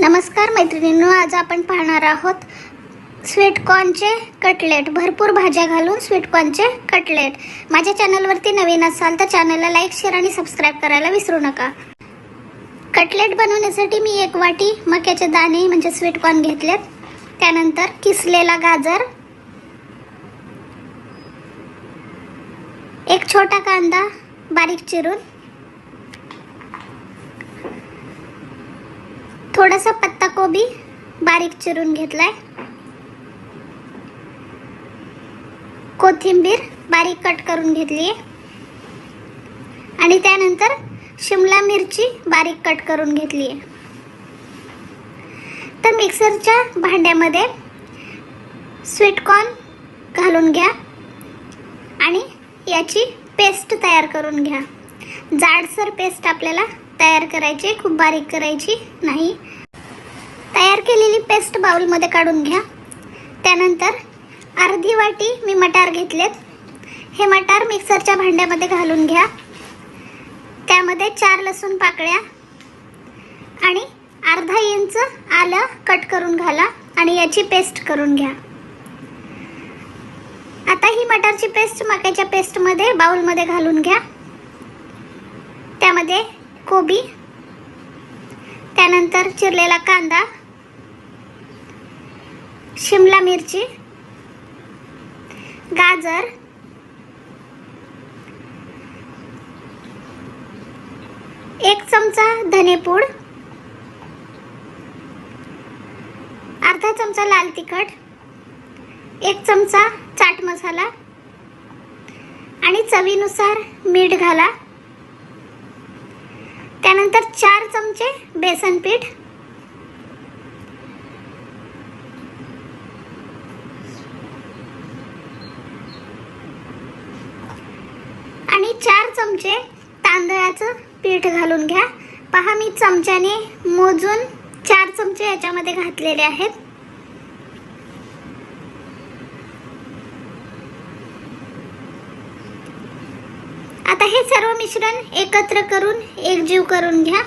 नमस्कार मैत्रिणींनो आज आपण पाहणार आहोत स्वीटकॉर्नचे कटलेट भरपूर भाज्या घालून स्वीटकॉर्नचे कटलेट माझ्या चॅनलवरती नवीन असाल तर चॅनलला लाईक शेअर आणि सबस्क्राईब करायला विसरू नका. कटलेट बनवण्यासाठी मी एक वाटी मक्याचे दाणे म्हणजे स्वीटकॉर्न घेतलेत. त्यानंतर किसलेला गाजर एक छोटा कांदा बारीक चिरून थोडासा पत्ता कोबी बारीक चिरून घेतलाय. कोथिंबीर बारीक कट करून घेतली. आहे आणि त्यानंतर शिमला मिरची बारीक कट करून घेतली. आहे तर मिक्सरच्या भांड्यामध्ये स्वीटकॉर्न घालून घ्या आणि याची पेस्ट तयार करून घ्या. जाडसर पेस्ट आपल्याला तयार करायची खूप बारीक करायची नाही. तयार केलेली पेस्ट बाउलमध्ये काढून घ्या. त्यानंतर अर्धी वाटी मी मटार घेतलेत. हे मटार मिक्सरच्या भांड्यामध्ये घालून घ्या. त्यामध्ये चार लसूण पाकळ्या आणि अर्धा इंच आलं कट करून घाला आणि याची पेस्ट करून घ्या. आता ही मटारची पेस्ट मक्याच्या पेस्टमध्ये बाउलमध्ये घालून घ्या. त्यामध्ये कोबी त्यानंतर चिरलेला कांदा शिमला मिरची गाजर एक चमचा धनेपूड अर्धा चमचा लाल तिखट एक चमचा चाट मसाला आणि चवीनुसार मीठ घाला. त्यानंतर चार चमचे बेसन पीठ आणि चार चमचे तांदळाचं पीठ घालून घ्या. पहा मी चमच्याने मोजून चार चमचे याच्यामध्ये घातलेले आहेत. आता हे सर्व मिश्रण एकत्र करून एकजीव करून घ्या.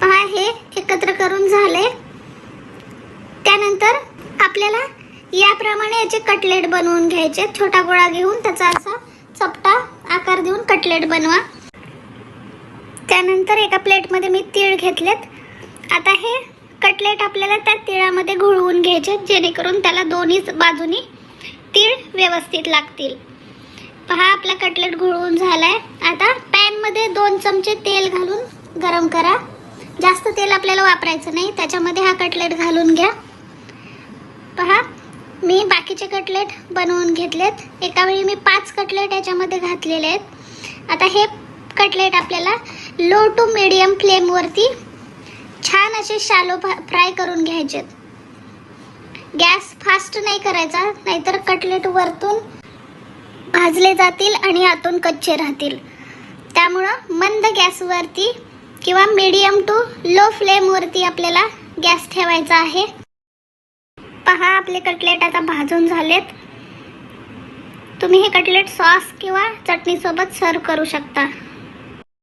पहा हे एकत्र करून झाले. त्यानंतर आपल्याला याप्रमाणे याचे कटलेट बनवून घ्यायचे. छोटा गोळा घेऊन त्याचा असा चपटा आकार देऊन कटलेट बनवा. त्यानंतर एका प्लेटमध्ये मी तीळ घेतलेत. आता हे कटलेट आपल्याला त्या तिळामध्ये घोळवून घ्यायचे जेणेकरून त्याला दोन्ही बाजूनी तीळ व्यवस्थित लागतील. पहा आपला कटलेट घोळवून आहे आता पॅनमध्ये दोन चमचे तेल घालून गरम करा. जास्त तेल आपल्याला वापरायचं नाही त्याच्यामध्ये हा कटलेट घालून घ्या. पहा मी बाकीचे कटलेट बनवून घेतलेत. एका वेळी मी पाच कटलेट याच्यामध्ये घातलेले आहेत. आता हे कटलेट आपल्याला लो टू मिडियम फ्लेमवरती छान असे शालो फ्राय करून घ्यायचे गॅस फास्ट नाही करायचा नाहीतर कटलेट वरतून भाजले जातील आणि आतून कच्चे राहतील. त्यामुळं मंद गॅसवरती किंवा मीडियम टू लो फ्लेमवरती आपल्याला गॅस ठेवायचा आहे. पहा आपले कटलेट आता भाजून झालेत. तुम्ही हे कटलेट सॉस किंवा चटणीसोबत सर्व करू शकता.